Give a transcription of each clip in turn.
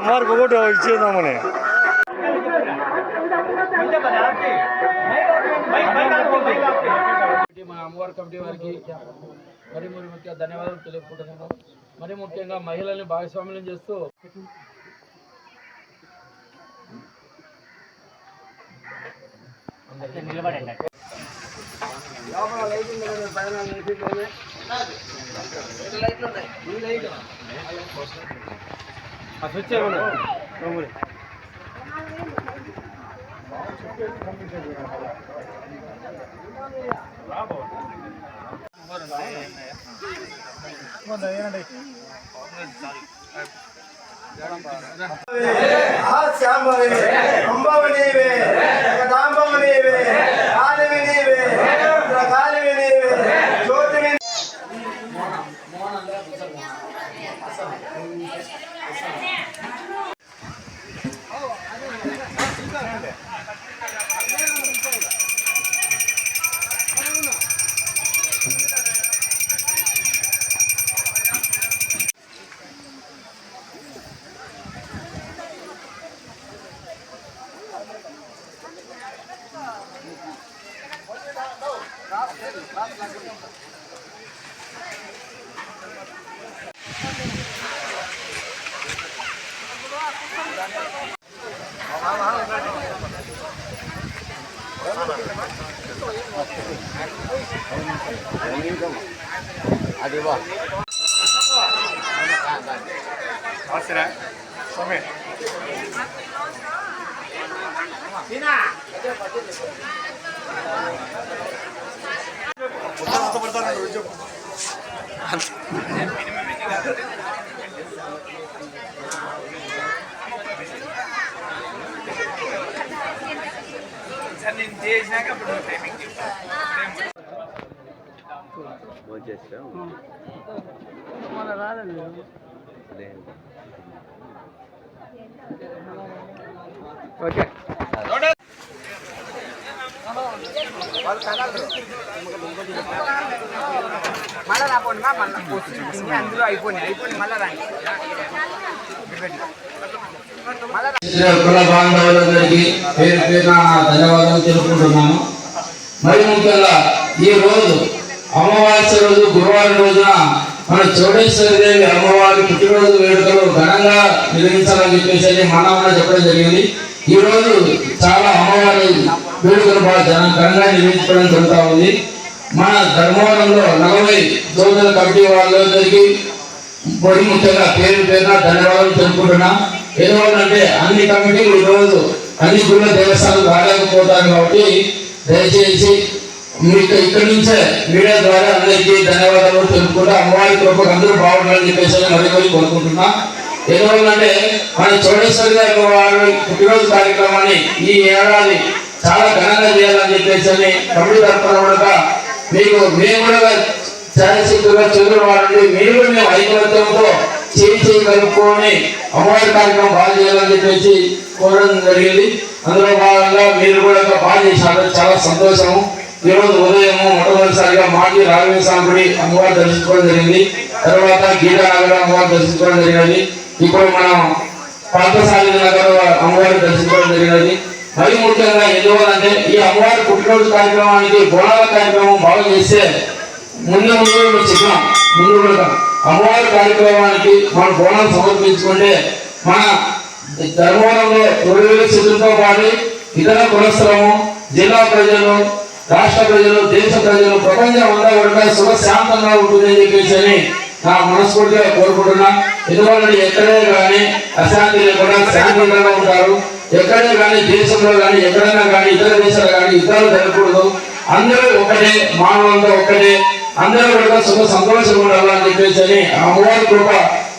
కొడుకుగా అమ్మవారికి ఒకటి ఇచ్చేద్దామని కమిటీ, మా అమ్మవారి కమిటీ వారికి మరి మరి ముఖ్య ధన్యవాదాలు తెలియకుంటున్నాను మరి ముఖ్యంగా మహిళల్ని భాగస్వామ్యం చేస్తూ నిలబడండి. 아, 절제 하나. 마무리. ಅಂಬಾವಣಿವೆ 何で? అది అవసరా సోమే సార్ నేను చేసినాక అప్పుడు టైమింగ్ చెప్తాను మళ్ళా రాపోండి మా మళ్ళీ ఇంకా అందులో అయిపోయినాయి అయిపోయింది మళ్ళీ రండి మళ్ళా కుల బాంధవులందరికీ పేరు పేరున ధన్యవాదాలు తెలుపుకుంటున్నాను. మరి ముఖ్యంగా ఈ రోజు అమావాస్య రోజు గురువారం రోజున మన చౌడేశ్వరి దేవి అమ్మవారి పుట్టినరోజు వేడుకలు ఘనంగా నిర్వహించాలని చెప్పేసి మనవన చెప్పడం జరిగింది. ఈ రోజు చాలా అమ్మవారి వేడుకలు బాగా ఘనంగా నిర్వహించడం జరుగుతూ ఉంది. మన ధర్మవరంలో నలభై దోదల కమిటీ వాళ్ళందరికీ మరి ముఖ్యంగా పేరు పేరున ధన్యవాదాలు తెలుపుకుంటున్నా. ఎందువల్లంటే అన్ని కమిటీలు ఈరోజు అన్ని గుళ్ళ దేవస్థానం రాలేకపోతారు కాబట్టి దయచేసి మీకు ఇక్కడి నుంచే మీడియా ద్వారా అందరికీ ధన్యవాదాలు తెలుపుకుంటూ అమ్మవారి కృపకు అందరూ బాగుండాలని చెప్పేసి మరి మరి కోరుకుంటున్నా. ఎందువల్లంటే మన చోడేశ్వరి గారి వారి పుట్టినరోజు కార్యక్రమాన్ని ఈ ఏడాది చాలా ఘనంగా చేయాలని చెప్పేసి కమిటీ తరఫున కూడా మీకు మేము కూడా శారీరకంగా చదువు వాడండి మీరు మేము ఐకమత్యంతో చేయి చేయి కలుపుకొని అమ్మవారి కార్యక్రమం బాగా చేయాలని చెప్పేసి కోరడం జరిగింది. అందులో భాగంగా మీరు కూడా బాగా చేశారు. చాలా సంతోషము. ఈరోజు రోజు ఉదయం మొట్టమొదటిసారిగా మాజీ రాఘవేంద్ర స్వామి అమ్మవారు దర్శించుకోవడం జరిగింది. తర్వాత గీతానగర్ అమ్మవారు దర్శించుకోవడం జరిగినది. ఇప్పుడు మనం పార్థసారథి నగర్ అమ్మవారిని దర్శించుకోవడం జరిగినది. మరి ముఖ్యంగా ఎందువల్లంటే ఈ అమ్మవారి పుట్టినరోజు కార్యక్రమానికి బోనాల కార్యక్రమం బాగా చేస్తే ముందు ముందు చెప్పాం ముందు అమ్మవారి కార్యక్రమానికి మన బోనాలు సమర్పించుకుంటే మన ధర్మవరంలో తొలి సిద్ధులతో పాటు ఇతర కులస్థలము జిల్లా ప్రజలు రాష్ట్ర ప్రజలు దేశ ప్రజలు ప్రపంచం అంతా కూడా సుఖశాంతంగా ఉంటుందని చెప్పేసి అని నా మనస్ఫూర్తిగా కోరుకుంటున్నా. ఎందుకంటే ఎక్కడే కానీ అశాంతి లేకుండా శాంతియుతంగా ఉంటారు. ఎక్కడే కానీ దేశంలో కానీ ఎక్కడైనా కానీ ఇతర దేశాలు కానీ యుద్ధాలు జరగకూడదు. అందరూ ఒకటే మానవులంతా ఒకటే. అందరూ కూడా సుఖ సంతోషంగా ఉండాలని చెప్పేసి అని ఆ అమ్మవారి కృప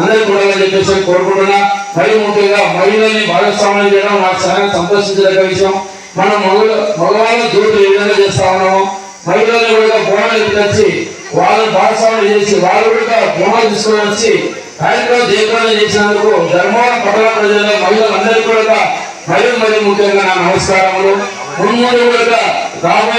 అందరూ కూడా చెప్పేసి కోరుకుంటున్నా. మరి ముఖ్యంగా మహిళల్ని భాగస్వామ్యం చేయడం నాకు చాలా సంతోషించదగ్గ విషయం. మన మగ మగవాళ్ళ జ్యోతి ఏ విధంగా చేస్తా ఉన్నాము మహిళల్ని కూడా బోనాలు తెచ్చి వాళ్ళని భాగస్వామ్యం చేసి వాళ్ళు కూడా బోనాలు తీసుకొని వచ్చి కార్యక్రమం దీపాలను చేసినందుకు ధర్మవరం పట్టణ ప్రజల మహిళలందరికీ కూడా మరియు మరి ముఖ్యంగా నా నమస్కారములు. మున్ముందు కూడా రాబోయే